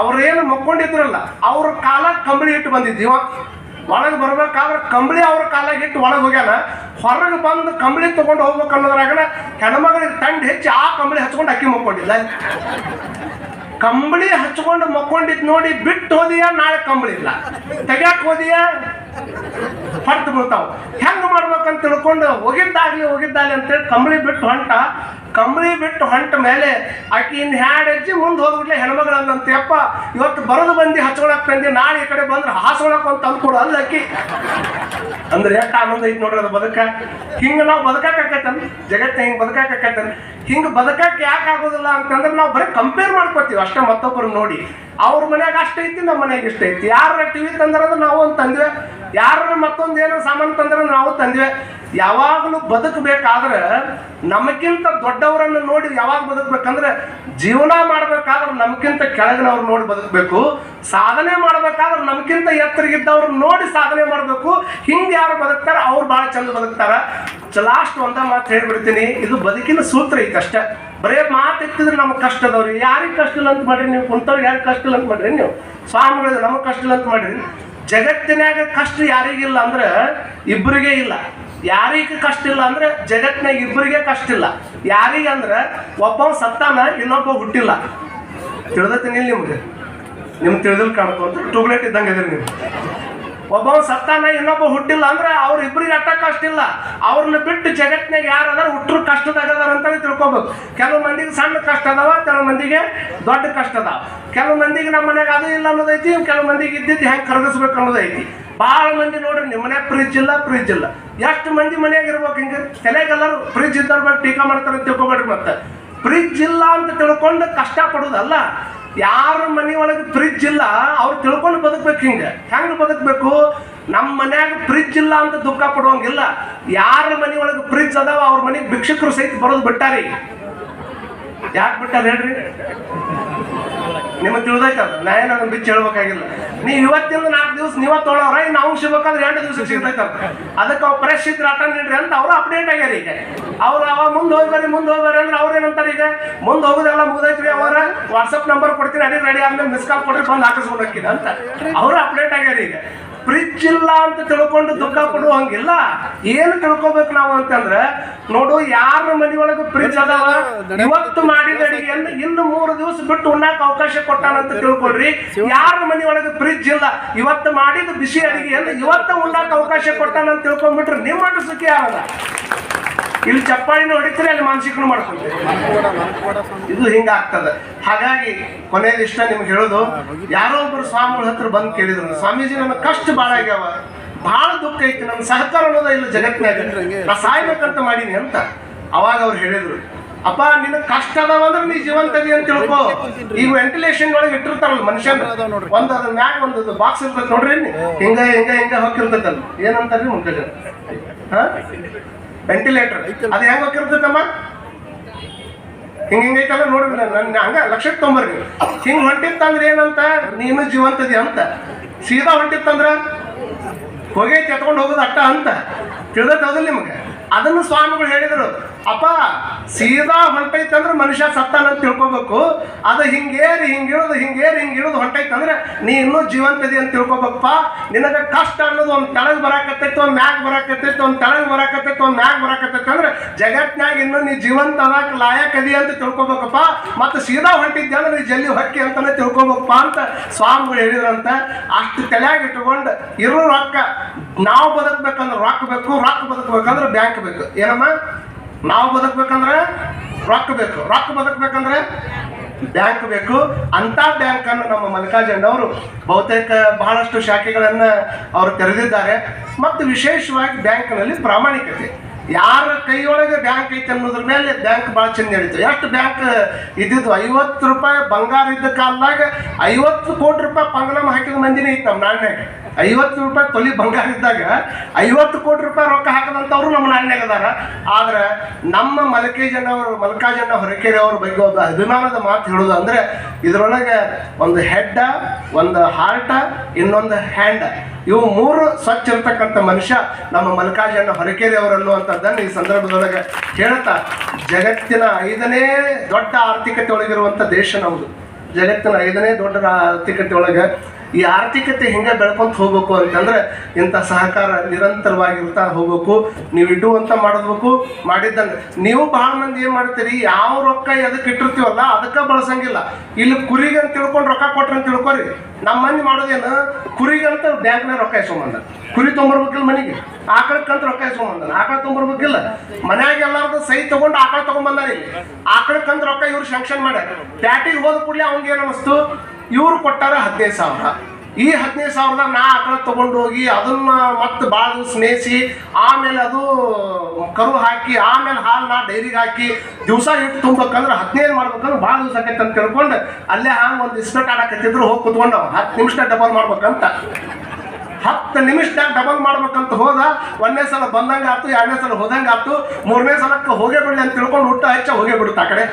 ಅವ್ರೇನು ಮಕ್ಕೊಂಡಿದ್ರಲ್ಲ, ಅವ್ರ ಕಾಲ ಕಂಬಳಿ ಇಟ್ಟು ಬಂದಿದ್ದೀವ ಒಳಗೆ ಬರ್ಬೇಕಾದ್ರೆ ಕಂಬಳಿ ಅವ್ರ ಕಾಲಾಗ ಇಟ್ಟು ಒಳಗೆ ಹೋಗ್ಯಾನ. ಹೊರಗೆ ಬಂದು ಕಂಬಳಿ ತೊಗೊಂಡು ಹೋಗ್ಬೇಕು ಅನ್ನೋದ್ರಾಗ ಹೆಣ್ಮಗಳಿಗೆ ತಂಡ ಹೆಚ್ಚಿ ಆ ಕಂಬಳಿ ಹಚ್ಕೊಂಡು ಅಕ್ಕಿ ಮಕ್ಕೊಂಡಿಲ್ಲ ಕಂಬಳಿ ಹಚ್ಕೊಂಡು ಮಕ್ಕೊಂಡಿದ್ ನೋಡಿ ಬಿಟ್ಟು ಹೋದಿಯ? ನಾಳೆ ಕಂಬಳಿ ಇಲ್ಲ. ತೆಗ್ಯಾಕ್ ಹೋದಿಯ? ಹೊಟ್ಟು ಬೀಳ್ತಾವ. ಹೆಂಗ್ ಮಾಡ್ಬೇಕಂತ ತಿಳ್ಕೊಂಡು ಹೋಗಿದ್ದಾಗ್ಲಿ ಹೋಗಿದ್ದಾಗ್ಲಿ ಅಂತೇಳಿ ಕಂಬಳಿ ಬಿಟ್ಟು ಹೊಂಟ. ಕಂಬಳಿ ಬಿಟ್ಟು ಹೊಂಟ ಮೇಲೆ ಆಕಿ ಇನ್ ಹ್ಯಾಡ್ ಹಚ್ಚಿ ಮುಂದೆ ಹೋಗ್ಬಿಟ್ಲೆ ಹೆಣ್ಮಗಳನ್ನಂತೆ ಅಪ್ಪ ಇವತ್ತು ಬರೋದು ಬಂದು, ಹಚ್ಕೊಳಕ್ ಬಂದಿ, ನಾಳೆ ಈ ಕಡೆ ಬಂದ್ರೆ ಹಾಸ್ಕೊಳಕ್ ಅಂತ ತಂದ್ಕೊಡು ಅಲ್ಲ ಅಕ್ಕಿ. ಅಂದ್ರೆ ಎಷ್ಟು ಆನಂದ ಐತಿ ನೋಡ್ರಿ ಅದು ಬದುಕ. ಹಿಂಗೆ ನಾವು ಬದುಕಾಕತ್ತಲ್ಲ ಜಗತ್ತ ಹಿಂಗ್ ಬದುಕಾಕತ್ತಲ್ಲ ಹಿಂಗೆ ಬದುಕಕ್ಕೆ ಯಾಕೆ ಆಗೋದಿಲ್ಲ ಅಂತಂದ್ರೆ ನಾವು ಬರೀ ಕಂಪೇರ್ ಮಾಡ್ಕೋತೀವಿ, ಅಷ್ಟೇ ಮತ್ತೊಬ್ಬರು ನೋಡಿ. ಅವ್ರ ಮನ್ಯಾಗ ಅಷ್ಟ ಐತಿ ನಮ್ಮ ಮನೆಯಾಗ ಇಷ್ಟ ಐತಿ. ಯಾರ ಟಿವಿ ತಂದ್ರೆ ನಾವು ಒಂದು ತಂದ್ವಿ ಯಾರ ಮತ್ತೊಂದು ಏನೋ ಸಾಮಾನು ತಂದ್ರೆ ನಾವು ತಂದ್ವಿ. ಯಾವಾಗಲೂ ಬದುಕಬೇಕಾದ್ರೆ ನಮಗಿಂತ ದೊಡ್ಡವರನ್ನು ನೋಡಿ ಯಾವಾಗ ಬದುಕಬೇಕಂದ್ರೆ ಜೀವನ ಮಾಡ್ಬೇಕಾದ್ರೆ ನಮ್ಗಿಂತ ಕೆಳಗಿನವ್ರು ನೋಡಿ ಬದುಕಬೇಕು, ಸಾಧನೆ ಮಾಡ್ಬೇಕಾದ್ರೆ ನಮ್ಗಿಂತ ಎತ್ತರಿಗಿದ್ದವ್ರು ನೋಡಿ ಸಾಧನೆ ಮಾಡಬೇಕು. ಹಿಂಗೆ ಯಾರು ಬದುಕ್ತಾರೆ? ಅವ್ರು ಭಾಳ ಚಂದ ಬದುಕ್ತಾರೆ. ಲಾಸ್ಟ್ ಒಂದ ಮಾತು ಹೇಳ್ಬಿಡ್ತೀನಿ. ಇದು ಬದುಕಿನ ಸೂತ್ರ ಐತೆ ಅಷ್ಟೇ. ಬರೇ ಮಾತು ಎತ್ತಿದ್ರೆ ನಮ್ಗೆ ಕಷ್ಟ ಅದಾವ್ರಿ. ಯಾರಿಗೆ ಕಷ್ಟ ಇಲ್ಲ ಅಂತ ಮಾಡ್ರಿ ನೀವು? ಕುಂತವ್ರು ಯಾರು ಕಷ್ಟ ಇಲ್ಲ ಅಂತ ಮಾಡ್ರಿ ನೀವು? ಸ್ವಾಮಿಗಳು, ನಮಗೆ ಕಷ್ಟ ಇಲ್ಲ ಅಂತ ಮಾಡ್ರಿ. ಜಗತ್ತಿನಾಗ ಕಷ್ಟ ಯಾರಿಗಿಲ್ಲ ಅಂದ್ರೆ ಇಬ್ಬರಿಗೇ ಇಲ್ಲ. ಯಾರಿಗೆ ಕಷ್ಟ ಇಲ್ಲ ಅಂದ್ರೆ ಜಗತ್ತಿನಾಗ ಇಬ್ಬರಿಗೆ ಕಷ್ಟ ಇಲ್ಲ. ಯಾರಿಗೆ ಅಂದ್ರೆ ಒಬ್ಬ ಸತ್ತಾನ, ಇನ್ನೊಬ್ಬ ಹುಟ್ಟಿಲ್ಲ. ತಿಳಿದತ್ತೀನಿ ನಿಮ್ಗೆ? ನಿಮ್ಗೆ ತಿಳಿದಿಲ್ಲ ಕಾಣ್ಕೊಂತ ಟೂಬ್ಲೆಟ್ ಇದ್ದಂಗೆ ಇದ್ರಿ ನೀವು. ಒಬ್ಬ ಸತ್ತಾನ, ಇನ್ನೊಬ್ಬ ಹುಟ್ಟಿಲ್ಲ ಅಂದ್ರೆ ಅವ್ರ ಇಬ್ಬರಿಗೆ ಕಷ್ಟ ಇಲ್ಲ. ಅವ್ರನ್ನ ಬಿಟ್ಟು ಜಗತ್ತಿನಾಗ ಯಾರು ಹುಟ್ಟರು ಕಷ್ಟದಾಗ ಅದಾರ ಅಂತ ತಿಳ್ಕೊಬೇಕು. ಕೆಲವು ಮಂದಿಗೆ ಸಣ್ಣ ಕಷ್ಟ ಅದಾವ, ಕೆಲವು ಮಂದಿಗೆ ದೊಡ್ಡ ಕಷ್ಟ ಅದಾವ. ಕೆಲವು ಮಂದಿಗೆ ನಮ್ಮ ಮನ್ಯಾಗ ಅದು ಇಲ್ಲ ಅನ್ನೋದೈತಿ, ಕೆಲವು ಮಂದಿಗೆ ಇದ್ದಿದ್ದು ಹೆಂಗೆ ಕರಗಿಸ್ಬೇಕು ಅನ್ನೋದೈತಿ. ಭಾಳ ಮಂದಿ ನೋಡ್ರಿ ನಿಮ್ಮ ಮನ್ಯಾಗ ಫ್ರಿಜ್ ಇಲ್ಲ ಫ್ರಿಜ್ ಇಲ್ಲ. ಎಷ್ಟು ಮಂದಿ ಮನ್ಯಾಗ ಇರ್ಬೇಕು ಹಿಂಗೆ ತಲೆಗೆಲ್ಲರೂ ಫ್ರಿಜ್ ಇದ್ದವ್ರ ಬಗ್ಗೆ ಟೀಕಾ ಮಾಡ್ತಾರೆ ಅಂತ ತಿಳ್ಕೊಬೇಡ್ರಿ ಮತ್ತೆ. ಫ್ರಿಜ್ ಇಲ್ಲ ಅಂತ ತಿಳ್ಕೊಂಡು ಕಷ್ಟ ಪಡೋದಲ್ಲ ಯಾರ ಮನೆ ಒಳಗೆ ಫ್ರಿಜ್ ಇಲ್ಲ, ಅವ್ರು ತಿಳ್ಕೊಂಡು ಬದುಕ್ಬೇಕು ಹಿಂಗೆ. ಹೆಂಗೆ ಬದುಕಬೇಕು? ನಮ್ಮ ಮನ್ಯಾಗ ಫ್ರಿಜ್ ಇಲ್ಲ ಅಂತ ದುಃಖ ಪಡುವಂಗಿಲ್ಲ ಯಾರ ಮನೆ ಒಳಗೆ ಫ್ರಿಜ್ ಅದಾವ, ಅವ್ರ ಮನೆಗೆ ಭಿಕ್ಷಕರು ಸಹಿತ ಬರೋದು ಬಿಟ್ಟಾರಿ. ಯಾಕೆ ಬಿಟ್ಟಾರ ಹೇಳ್ರಿ? ನಿಮಗೆ ತಿಳಿದೈತದ ನಾ ಏನು ಅದನ್ನ ಬಿಚ್ಚಿ ಹೇಳ್ಬೇಕಾಗಿಲ್ಲ. ನೀವು ಇವತ್ತಿಂದ ನಾಲ್ಕು ದಿವಸ ನೀವ ತೊಗೊಳವ್ರ ಇನ್ನು ನಾವು ಸಿಗ್ಬೇಕಾದ್ರೆ ಎರಡು ದಿವಸ ಸಿಗ್ತೈತದ ಅದಕ್ಕೆ ಅವ್ರು ಫ್ರೆಶ್ ಇದ್ರೆ ಆಟ ನೀಡ್ರಿ ಅಂತ ಅವ್ರು ಅಪ್ಡೇಟ್ ಆಗ್ಯಾರ ಈಗ. ಅವ್ರು ಅವ ಮುಂದೆ ಹೋಗ್ಬಾರಿ ಮುಂದೆ ಹೋಗ್ಬಾರಿ ಅಂದ್ರೆ ಅವ್ರು ಏನಂತಾರೆ ಈಗ? ಮುಂದೆ ಹೋಗೋದೆಲ್ಲ ಮುಗ್ದೈತ್ರಿ ಅವರ. ವಾಟ್ಸಪ್ ನಂಬರ್ ಕೊಡ್ತೀನಿ ಅಡಿ ರೆಡಿ ಆದ್ಮೇಲೆ ಮಿಸ್ ಕಾಲ್ ಕೊಡ್ರಿ ಬಂದು ಅಂತ. ಅವರು ಅಪ್ಡೇಟ್ ಆಗ್ಯಾರ ಈಗ. ಫ್ರಿಜ್ ಇಲ್ಲ ಅಂತ ತಿಳ್ಕೊಂಡು ದುಃಖ ಪಡುವ ಹಂಗಿಲ್ಲ. ಏನು ತಿಳ್ಕೊಬೇಕು ನಾವು ಅಂತಂದ್ರೆ ನೋಡು ಯಾರ ಮನೆಯೊಳಗೆ ಫ್ರಿಜ್ ಅದಾವ ಇವತ್ತು ಮಾಡಿದ ಅಡಿಗೆಯನ್ನು ಇನ್ನು ಮೂರು ದಿವಸ ಬಿಟ್ಟು ಉಣ್ಣಾಕ ಅವಕಾಶ ಕೊಟ್ಟಾನಂತ ತಿಳ್ಕೊಳ್ರಿ. ಯಾರ ಮನೆಯೊಳಗೆ ಫ್ರಿಜ್ ಇಲ್ಲ. ಇವತ್ತು ಮಾಡಿದ ಬಿಸಿ ಅಡಿಗೆಯನ್ನು ಇವತ್ತು ಉಣ್ಣಾಕ ಅವಕಾಶ ಕೊಟ್ಟಾನಂತ ತಿಳ್ಕೊಂಡ್ಬಿಟ್ರೆ ನಿಮ್ಮ ಸುಖಿ ಆಗಲ್ಲ. ಇಲ್ಲಿ ಚಪ್ಪಾಳಿನ ಹೊಡಿತೀರಿ, ಅಲ್ಲಿ ಮಾನಸಿಕನು ಮಾಡ್ಕೊಂತೀರಿ. ಇದು ಹಿಂಗಾಗ್ತದೆ. ಹಾಗಾಗಿ ಕೊನೆಯಲ್ಲಿ ಇಷ್ಟ ನಿಮ್ಗೆ ಹೇಳೋದು, ಯಾರೋ ಒಬ್ಬರು ಸ್ವಾಮಿಗಳ ಹತ್ರ ಬಂದು ಕೇಳಿದ್ರು, ಸ್ವಾಮೀಜಿ ನನ್ನ ಕಷ್ಟ ಭಾಳ ಆಗ್ಯಾವ, ಭಾಳ ದುಃಖ ಐತಿ, ನನ್ನ ಸಹಕಾರ ಅನ್ನೋದ ಇಲ್ಲ ಜಗತ್ತಿನಾಗ ನಾ ಸಾಯ್ಬೇಕಂತ ಮಾಡೀನಿ ಅಂತ ಅವಾಗ ಅವ್ರು ಹೇಳಿದ್ರು. ಅಪ್ಪ, ನಿನ್ನ ಕಷ್ಟ ಅದಾವ ಅಂದ್ರೆ ನೀ ಜೀವಂತದಿ ಅಂತ ತಿಳ್ಕೋ. ಈಗ ವೆಂಟಿಲೇಷನ್ ಒಳಗೆ ಇಟ್ಟಿರ್ತಾರಲ್ಲ ಮನುಷ್ಯ ಒಂದು ಅದ್ರ ಮ್ಯಾಗ ಒಂದು ಬಾಕ್ಸ್ ಇರ್ತೈತೆ ನೋಡ್ರಿ. ಹಿಂಗ ಹಿಂಗ ಹಿಂಗ ಹೋಗಿರ್ತದಲ್ಲ ಏನಂತಾರ್ರಿ ಮುಂದೆ ಹಾ? ವೆಂಟಿಲೇಟರ್ ಅದು ಹೆಂಗ್ ಹೋಗಿರ್ತೈತಮ್ಮ ಹಿಂಗ ಹಿಂಗೈತಲ್ಲ ನೋಡ್ರಿ ನನ್ನ ಹಂಗ ಲಕ್ಷಕ್ಕೆ ತೊಂಬರ್ರಿ. ಹಿಂಗ್ ಹೊಂಟಿತ್ತಂದ್ರೆ ಏನಂತ? ನೀನು ಜೀವಂತದಿ ಅಂತ. ಸೀದಾ ಹೊಂಟಿತ್ತಂದ್ರ ಹೊಗೆ ಎತ್ಕೊಂಡು ಹೋಗೋದು ಅಟ್ಟ ಅಂತ. ತಿಳಿದ ನಿಮ್ಗೆ ನಿಮಗೆ? ಅದನ್ನು ಸ್ವಾಮಿಗಳು ಹೇಳಿದರು. ಅಪ್ಪ, ಸೀದಾ ಹೊಂಟೈತಂದ್ರೆ ಮನುಷ್ಯ ಸತ್ತಾನಂತ ತಿಳ್ಕೊಬೇಕು. ಅದು ಹಿಂಗೇರಿ ಹಿಂಗಿರೋದು ಹಿಂಗೇರಿ ಹಿಂಗಿರೋದು ಹೊಂಟೈತಂದ್ರೆ ನೀ ಇನ್ನೂ ಜೀವಂತದಿ ಅಂತ ತಿಳ್ಕೊಬೇಕಪ್ಪ. ನಿನಗೆ ಕಷ್ಟ ಅನ್ನೋದು ಒಂದು ತೆಳಗೆ ಬರಾಕತ್ತೈತಿ, ಒಂದು ಮ್ಯಾಗ್ ಬರಾಕತ್ತೈತಿ, ಒಂದು ತೆಳಗೆ ಬರಾಕತ್ತೈತಿ, ಒಂದು ಮ್ಯಾಗ್ ಬರಾಕತ್ತೈತಿ ಅಂದ್ರೆ ಜಗತ್ನಾಗ ಇನ್ನೂ ನೀ ಜೀವಂತ ಅದಾಕ ಲಾಯಕದಿ ಅಂತ ತಿಳ್ಕೊಬೇಕಪ್ಪ. ಮತ್ತು ಸೀದಾ ಹೊಂಟಿದ್ದೆ ಅಂದ್ರೆ ನೀ ಜಲ್ಲಿ ಹೊಕ್ಕಿ ಅಂತಾನೆ ತಿಳ್ಕೊಬೇಕಪ್ಪ ಅಂತ ಸ್ವಾಮಿಗಳು ಹೇಳಿದ್ರಂತ. ಅಷ್ಟು ತಲೆಯಾಗಿ ಇಟ್ಕೊಂಡು ಇರೋ ರೊಕ್ಕ, ನಾವು ಬದುಕ್ಬೇಕಂದ್ರೆ ರೊಕ್ಕ ಬೇಕು, ರೊಕ್ಕ ಬದುಕ್ಬೇಕಂದ್ರೆ ಬ್ಯಾಂಕ್ ಬೇಕು. ಏನಮ್ಮ? ನಾವು ಬದುಕ್ಬೇಕಂದ್ರೆ ರೊಕ್ಕ ಬೇಕು, ರೊಕ್ಕ ಬದುಕ್ಬೇಕಂದ್ರೆ ಬ್ಯಾಂಕ್ ಬೇಕು. ಅಂತ ಬ್ಯಾಂಕ್ ಅನ್ನು ನಮ್ಮ ಮಲ್ಲಿಕಾರ್ಜುನ್ ಅವರು ಬಹುತೇಕ ಬಹಳಷ್ಟು ಶಾಖೆಗಳನ್ನ ಅವರು ತೆರೆದಿದ್ದಾರೆ. ಮತ್ತು ವಿಶೇಷವಾಗಿ ಬ್ಯಾಂಕ್ನಲ್ಲಿ ಪ್ರಾಮಾಣಿಕತೆ. ಯಾರ ಕೈಯೊಳಗೆ ಬ್ಯಾಂಕ್ ಐತೆ ಅನ್ನೋದ್ರ ಮೇಲೆ ಬ್ಯಾಂಕ್ ಭಾಳ ಚಂದ ನಡೀತು ಎಷ್ಟು ಬ್ಯಾಂಕ್ ಇದ್ದಿದ್ದು ಐವತ್ತು ರೂಪಾಯಿ ಬಂಗಾರ ಇದ್ದ ಕಾಲದಾಗ ಐವತ್ತು ಕೋಟಿ ರೂಪಾಯಿ ಪಂಗನಮ್ ಹಾಕಿದ ಮಂದಿನೇ ಇತ್ತು ನಮ್ಮ ನಾಣ್ಯಾಗ. ಐವತ್ತು ರೂಪಾಯಿ ತೊಲಿ ಬಂಗಾರ ಇದ್ದಾಗ ಐವತ್ತು ಕೋಟಿ ರೂಪಾಯಿ ರೊಕ್ಕ ಹಾಕದಂಥವ್ರು ನಮ್ಮ ನಾಣ್ಯಾಗ ಅದಾರ. ಆದ್ರೆ ನಮ್ಮ ಅವರು ಮಲ್ಕಾಜನ ಹೊರಕೆರೆ ಅವ್ರ ಬಗ್ಗೆ ಒಂದು ಅಭಿಮಾನದ ಮಾತು ಹೇಳೋದು ಅಂದ್ರೆ ಇದರೊಳಗೆ ಒಂದು ಹೆಡ್ ಒಂದು ಹಾರ್ಟ ಇನ್ನೊಂದು ಹ್ಯಾಂಡ್ ಇವು ಮೂರು ಸ್ವಚ್ಛ ಇರ್ತಕ್ಕಂಥ ಮನುಷ್ಯ ನಮ್ಮ ಮಲ್ಕಾಜನ ಹೊರಕೆರೆ ಅನ್ನುವಂಥದ್ದನ್ನು ಈ ಸಂದರ್ಭದೊಳಗೆ ಹೇಳ್ತಾ, ಜಗತ್ತಿನ ಐದನೇ ದೊಡ್ಡ ಆರ್ಥಿಕತೆ ಒಳಗಿರುವಂಥ ದೇಶ ನಮ್ಮದು ಜಗತ್ತಿನ ಐದನೇ ದೊಡ್ಡ ಆರ್ಥಿಕತೆ ಒಳಗೆ ಈ ಆರ್ಥಿಕತೆ ಹೆಂಗೆ ಬೆಳ್ಕೊಂತ ಹೋಗ್ಬೇಕು ಅಂತಂದ್ರೆ ಇಂಥ ಸಹಕಾರ ನಿರಂತರವಾಗಿರ್ತಾ ಹೋಗ್ಬೇಕು. ನೀವು ಇಡುವಂತ ಮಾಡಬೇಕು ಮಾಡಿದ್ದಂಗೆ. ನೀವು ಭಾಳ ಮಂದಿ ಏನು ಮಾಡ್ತೀರಿ, ಯಾವ ರೊಕ್ಕ ಎದಕ್ಕೆ ಇಟ್ಟಿರ್ತೀವಲ್ಲ ಅದಕ್ಕೆ ಬಳಸಂಗಿಲ್ಲ. ಇಲ್ಲಿ ಕುರಿಗೆ ಅಂತ ತಿಳ್ಕೊಂಡು ರೊಕ್ಕ ಕೊಟ್ರೆ ಅಂತ ತಿಳ್ಕೊರಿ. ನಮ್ಮ ಮಂದಿ ಮಾಡೋದೇನು ಕುರಿಗಂತ ಬ್ಯಾಂಕ್ನಾಗ ರೊಕ್ಕ ಇಸ್ಕೊಂಬಂದ ಕುರಿ ತೊಗೊಂಬರ್ಬೇಕಿಲ್ಲ ಮನೆಗೆ. ಆಕಳಕ್ಕಂತ ರೊಕ್ಕ ಇಸ್ಕೊಂಬಂದ ಆಕಳ ತೊಗೊಂಬರ್ಬೇಕಿಲ್ಲ ಮನ್ಯಾಗ ಎಲ್ಲಾರ್ದು ಸೈ ತಗೊಂಡು ಆಕಳ ತಗೊಂಬಂದಾರ ಆಕಳಕ್ಕಂತ ರೊಕ್ಕ ಇವ್ರು ಶಾಂಕ್ಷನ್ ಮಾಡ್ಯಾರ. ಪ್ಯಾಟಿಗೆ ಹೋದ ಕೂಡಲೇ ಅವ್ನಿಗೆ ಏನು ಇವ್ರು ಕೊಟ್ಟಾರ ಹದಿನೈದು ಸಾವಿರ. ಈ ಹದಿನೈದು ಸಾವಿರದ ನಾ ಆಕಳ ತೊಗೊಂಡೋಗಿ ಅದನ್ನ ಮತ್ತೆ ಭಾಳ ದಿವಸ ಆಮೇಲೆ ಅದು ಕರು ಹಾಕಿ, ಆಮೇಲೆ ಹಾಲು ಡೈರಿಗೆ ಹಾಕಿ ದಿವಸ ಇಟ್ಟು ತುಂಬಬೇಕಂದ್ರೆ ಹದಿನೈದು ಮಾಡ್ಬೇಕಂದ್ರೆ ಭಾಳ ದಿವಸ ಆಕೈತೆ ಅಂತ ತಿಳ್ಕೊಂಡು ಅಲ್ಲೇ ಹಾಂಗೆ ಒಂದು ಇಸ್ಪೆಟ್ ಆಡಕತ್ತಿದ್ರು ಹೋಗಿ ಕುತ್ಕೊಂಡು ಹತ್ತು ನಿಮಿಷ ಡಬಲ್ ಮಾಡ್ಬೇಕಂತ. ಹತ್ತು ನಿಮಿಷದಾಗ ಡಬಲ್ ಮಾಡ್ಬೇಕಂತ ಹೋದ ಒಂದನೇ ಸಲ ಬಂದಂಗ ಆಯ್ತು, ಎರಡನೇ ಸಲ ಹೋದಂಗೆ ಆಯ್ತು, ಮೂರನೇ ಸಲಕ್ಕೆ ಹೋಗೇ ಬಿಡಲಿ ಅಂತ ತಿಳ್ಕೊಂಡು ಹುಟ್ಟ ಹೆಚ್ಚ ಹೋಗೇ ಬಿಡುತ್ತೆ ಆ ಕಡೆ.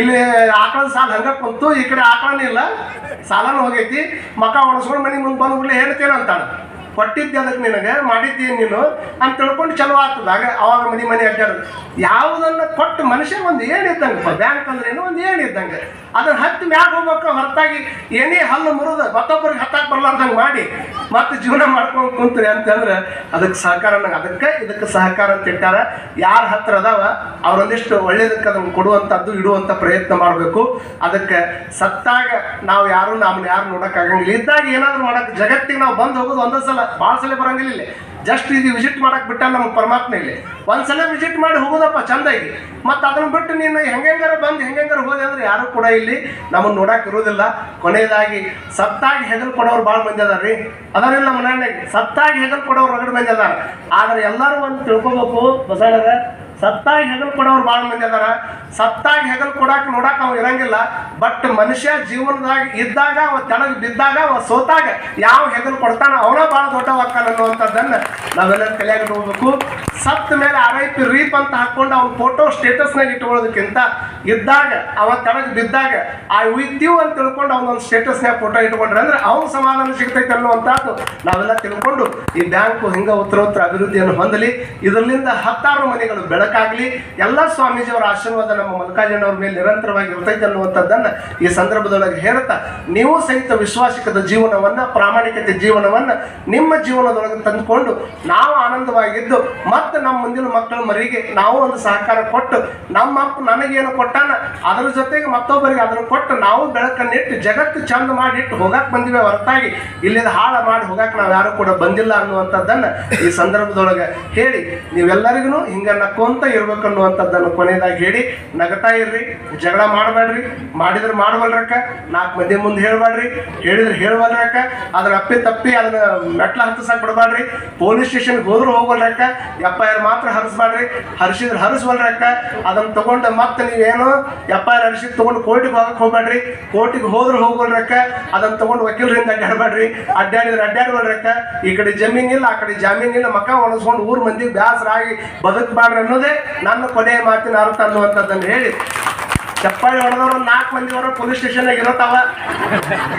ಇಲ್ಲಿ ಆಕಳ ಸಾಲ ಹಂಗ ಕುಂತು ಈ ಕಡೆ ಆಕಳನೇ ಇಲ್ಲ, ಸಾಲನೂ ಹೋಗೈತಿ. ಮಕ ಒಣಸ್ಕೊಂಡು ಮನೆ ಮುಂದೆ ಬಂದ್ಬಿಡ್ಲಿ ಹೇಳ್ತೇನೆ ಅಂತಾಳ. ಕೊಟ್ಟಿದ್ದೆ ಅದಕ್ಕೆ ನಿನಗೆ ಮಾಡಿದ್ದೀನಿ ನೀನು ಅಂತ ತಿಳ್ಕೊಂಡು ಚಲೋ ಆಗ ಅವಾಗ ಮನೆ ಮನೆ ಅಡ್ಡಾಡೋದು. ಯಾವುದನ್ನ ಕೊಟ್ಟು ಮನುಷ್ಯ ಒಂದು ಏನಿದ್ದಂಗೆ ಬ್ಯಾಂಕ್ ಅಂದ್ರೆ ಏನೋ ಒಂದು ಏನಿದ್ದಂಗೆ ಅದನ್ನ ಹತ್ತು ಮ್ಯಾಗ ಹೋಗ್ಬೇಕು, ಹೊರತಾಗಿ ಏನೇ ಹಲ್ಲು ಮುರಿದು ಮತ್ತೊಬ್ಬರಿಗೆ ಹತ್ತಾಕ್ ಬರ್ಲಾರ್ದಂಗೆ ಮಾಡಿ, ಮತ್ತೆ ಜೀವನ ಮಾಡ್ಕೊಂಡು ಕುಂತ್ರಿ ಅಂತಂದ್ರೆ ಅದಕ್ಕೆ ಸಹಕಾರ ನಂಗೆ ಅದಕ್ಕೆ ಇದಕ್ಕೆ ಸಹಕಾರ ಅಂತ ಇಟ್ಟಾರ. ಯಾರ ಹತ್ರ ಅದಾವ ಅವರೊಂದಿಷ್ಟು ಒಳ್ಳೇದಕ್ಕೆ ಅದನ್ನು ಕೊಡುವಂಥದ್ದು, ಇಡುವಂಥ ಪ್ರಯತ್ನ ಮಾಡಬೇಕು. ಅದಕ್ಕೆ ಸತ್ತಾಗ ನಾವು ಯಾರು, ನಮ್ಮನ್ನ ಯಾರು ನೋಡೋಕ್ಕಾಗಂಗಿಲ್ಲ. ಇದ್ದಾಗ ಏನಾದರೂ ಮಾಡೋಕ್ಕೆ ಜಗತ್ತಿಗೆ ನಾವು ಬಂದು ಹೋಗೋದು ಒಂದೇ ಸಲ. ಭಾಳ ಸಲ ಬರಂಗಿಲ್ಲ ಇಲ್ಲಿ. ಜಸ್ಟ್ ಇದು ವಿಸಿಟ್ ಮಾಡಕ್ಕೆ ಬಿಟ್ಟ ನಮ್ಮ ಪರಮಾತ್ಮ ಇಲ್ಲಿ. ಒಂದ್ಸಲ ವಿಸಿಟ್ ಮಾಡಿ ಹೋಗೋದಪ್ಪ ಚಂದಾಗಿ ಮತ್ತು ಅದನ್ನ ಬಿಟ್ಟು ನೀನು ಹೆಂಗಾರ ಬಂದು ಹೆಂಗಾರ ಹೋದೆ ಅಂದ್ರೆ ಯಾರು ಕೂಡ ಇಲ್ಲಿ ನಮ್ಮನ್ನು ನೋಡಕ್ಕೆ ಇರೋದಿಲ್ಲ. ಕೊನೆಯದಾಗಿ ಸತ್ತಾಗಿ ಹೆಗಲು ಕೊಡೋರು ಭಾಳ ಮಂದಿ ಅದಾರ ರೀ. ಅದರಲ್ಲಿ ನಮ್ಮ ಸತ್ತಾಗಿ ಹೆಗಲು ಕೊಡೋರು ರಗಡ್ ಮಂದಿ ಅದಾರ. ಆದರೆ ಎಲ್ಲರೂ ಒಂದು ತಿಳ್ಕೊಬೇಕು ಬಸವಣ್ಣರ ಸತ್ತಾಗಿ ಹೆಗಲು ಕೊಡೋರು ಭಾಳ ಮಂದಿ ಅದಾರ. ಸತ್ತಾಗಿ ಹೆಗಲು ಕೊಡಾಕ ನೋಡಾಕ ಅವ ಇರಂಗಿಲ್ಲ. ಬಟ್ ಮನುಷ್ಯ ಜೀವನದಾಗ ಇದ್ದಾಗ, ಅವ ತೆಳಗೆ ಬಿದ್ದಾಗ, ಅವ ಸೋತಾಗ ಯಾವ ಹೆಗಲು ಕೊಡ್ತಾನ ಅವನ ಭಾಳ ದೊಡ್ಡವಾಗ್ತಾನ ಅನ್ನುವಂಥದ್ದನ್ನು ನಾವೆಲ್ಲರೂ ಕಲಿಯಾಗಿ ನೋಡ್ಬೇಕು. ಸತ್ತ ಮೇಲೆ ಆರ್ ಐ ಪಿ ರೀಪ್ ಅಂತ ಹಾಕೊಂಡು ಅವ್ನ ಫೋಟೋ ಸ್ಟೇಟಸ್ನಾಗ ಇಟ್ಕೊಳ್ಳೋದಕ್ಕಿಂತ ಇದ್ದಾಗ, ಅವ ತೆಳಗೆ ಬಿದ್ದಾಗ ಆ ವಿದ್ಯು ಅಂತ ತಿಳ್ಕೊಂಡು ಅವನೊಂದು ಸ್ಟೇಟಸ್ನಾಗ ಫೋಟೋ ಇಟ್ಕೊಂಡ್ರೆ ಅಂದ್ರೆ ಅವ್ನ ಸಮಾಧಾನ ಸಿಗ್ತೈತೆ ಅನ್ನುವಂಥದ್ದು ನಾವೆಲ್ಲ ತಿಳ್ಕೊಂಡು ಈ ಬ್ಯಾಂಕು ಹಿಂಗ ಉತ್ತರ ಅಭಿವೃದ್ಧಿಯನ್ನು ಹೊಂದಲಿ. ಇದರಿಂದ ಹತ್ತಾರು ಮನೆಗಳು ಬೆಳಕಾಗ್ಲಿ ಎಲ್ಲ ಸ್ವಾಮೀಜಿಯವರ ಆಶೀರ್ವಾದ ನಮ್ಮ ಮಲ್ಲಿಕಾರ್ಜುನವ್ರ ಮೇಲೆ ನಿರಂತರವಾಗಿ ಇರ್ತೈತೆ ಅನ್ನುವಂಥದ್ದನ್ನ ಈ ಸಂದರ್ಭದೊಳಗೆ ಹೇಳ್ತಾ ನೀವು ಸಹಿತ ವಿಶ್ವಾಸಿಕದ ಜೀವನವನ್ನ, ಪ್ರಾಮಾಣಿಕತೆ ಜೀವನವನ್ನ ನಿಮ್ಮ ಜೀವನದೊಳಗೆ ತಂದುಕೊಂಡು ನಾವು ಆನಂದವಾಗಿದ್ದು, ಮತ್ತೆ ನಮ್ಮ ಮುಂದಿನ ಮಕ್ಕಳ ಮರಿಗೆ ನಾವು ಒಂದು ಸಹಕಾರ ಕೊಟ್ಟು, ನಮ್ಮ ಅಪ್ಪ ನನಗೇನು ಕೊಟ್ಟಾನ, ಅದರ ಜೊತೆಗೆ ಮತ್ತೊಬ್ಬರಿಗೆ ಅದನ್ನು ಕೊಟ್ಟು ನಾವು ಬೆಳಕನ್ನಿಟ್ಟು ಜಗತ್ತು ಚಂದ ಮಾಡಿಟ್ಟು ಹೋಗಕ್ಕೆ ಬಂದಿವೆ ಹೊರತಾಗಿ, ಇಲ್ಲಿಂದ ಹಾಳು ಮಾಡಿ ಹೋಗಕ್ಕೆ ನಾವು ಯಾರು ಕೂಡ ಬಂದಿಲ್ಲ ಅನ್ನುವಂಥದ್ದನ್ನು ಈ ಸಂದರ್ಭದೊಳಗೆ ಹೇಳಿ, ನೀವೆಲ್ಲರಿಗೂ ಹಿಂಗೆ ನಕ್ಕೊಂತ ಇರ್ಬೇಕು ಅನ್ನುವಂಥದ್ದನ್ನು ಕೊನೆಯದಾಗಿ ಹೇಳಿ, ನಗತಾ ಇರ್ರಿ, ಜಗಳ ಮಾಡಬೇಡ್ರಿ, ಮಾಡಿದ್ರೆ ಮಾಡಬಲ್ರಕ್ಕ ನಾಲ್ಕು ಮಂದಿ ಮುಂದೆ ಹೇಳ್ಬೇಡ್ರಿ, ಹೇಳಿದ್ರೆ ಹೇಳ್ಬಲ್ರಕ್ಕ ಅದ್ರ ಅಪ್ಪಿ ತಪ್ಪಿ ಅದನ್ನ ಮೆಟ್ಲ ಹತ್ತಿಸಕ್ ಬಿಡಬೇಡ್ರಿ, ಪೊಲೀಸ್ ಸ್ಟೇಷನ್ಗೆ ಹೋದ್ರು ಹೋಗಲ್ರಕ್ಕ ಎಫ್ ಐ ಆರ್ ಮಾತ್ರ ಹರಿಸ್ಬೇಡ್ರಿ, ಹರಿಸಿದ್ರೆ ಹರಿಸ್ಬಲ್ರಕ್ಕ ಅದನ್ನ ತಗೊಂಡು ಮತ್ತೆ ನೀವೇನು ಎಫ್ ಐ ಆರ್ ಹರಿಸಿ ತಗೊಂಡು ಕೋರ್ಟಿಗೆ ಹೋಗಕ್ಕೆ ಹೋಗ್ಬೇಡ್ರಿ, ಕೋರ್ಟಿಗೆ ಹೋದ್ರೆ ಹೋಗಲ್ರಕ್ಕ, ಅದನ್ನ ತಗೊಂಡು ವಕೀಲರಿಂದ ಅಡ್ಡಾಡಬೇಡ್ರಿ ಅಡ್ಡಾಡಿದ್ರೆ ಅಡ್ಡಾಡ್ಬಲ್ರಕ್ಕ ಈ ಕಡೆ ಜಮೀನಿಲ್ಲ, ಆ ಕಡೆ ಜಾಮೀನಿಲ್ಲ, ಮಕ್ಕ ಒಣಸ್ಕೊಂಡು ಊರ್ ಮಂದಿ ಬ್ಯಾಸರಾಗಿ ಬದುಕಬಾರ್ರಿ ಅನ್ನೋದೇ ನನ್ನ ಕೊನೆಯ ಮಾತಿನ ಅರ್ಥ ಅನ್ನುವಂಥದ್ದನ್ನು ಹೇಳಿ. ಚಪ್ಪಾಳಿ ಹೊಡೆದವರು ನಾಲ್ಕು ಮಂದಿವರು ಪೊಲೀಸ್ ಸ್ಟೇಷನ್ನಾಗ ಇರತ್ತಾವ.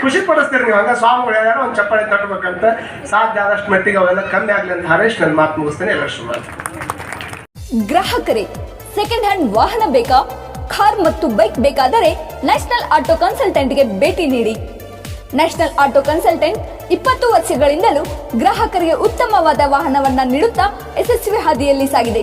ಖುಷಿ ಪಡಿಸ್ತೀರಿ ನೀವು. ಹಂಗ ಸ್ವಾಮಿಗಳು ಹೇಳ್ಯಾರ ಒಂದು ಚಪ್ಪಾಳಿ ತಟ್ಟಬೇಕಂತ ಸಾಧ್ಯ ಆದಷ್ಟು ಮಟ್ಟಿಗೆ ಅವೆಲ್ಲ ಕಮ್ಮಿ ಆಗಲಿ ಅಂತ ಹರೇಶ್ ನನ್ನ ಮಾತು ಮುಗಿಸ್ತೇನೆ. ಎಲ್ಲ ಶುರು ಗ್ರಾಹಕರೇ ಸೆಕೆಂಡ್ ಹ್ಯಾಂಡ್ ವಾಹನ ಬೇಕಾ? ಕಾರ್ ಮತ್ತು ಬೈಕ್ ಬೇಕಾದರೆ ನ್ಯಾಷನಲ್ ಆಟೋ ಕನ್ಸಲ್ಟೆಂಟ್ಗೆ ಭೇಟಿ ನೀಡಿ. ನ್ಯಾಷನಲ್ ಆಟೋ ಕನ್ಸಲ್ಟೆಂಟ್ ಇಪ್ಪತ್ತು ವರ್ಷಗಳಿಂದಲೂ ಗ್ರಾಹಕರಿಗೆ ಉತ್ತಮವಾದ ವಾಹನವನ್ನ ನೀಡುತ್ತಾ ಯಶಸ್ವಿ ಹಾದಿಯಲ್ಲಿ ಸಾಗಿದೆ.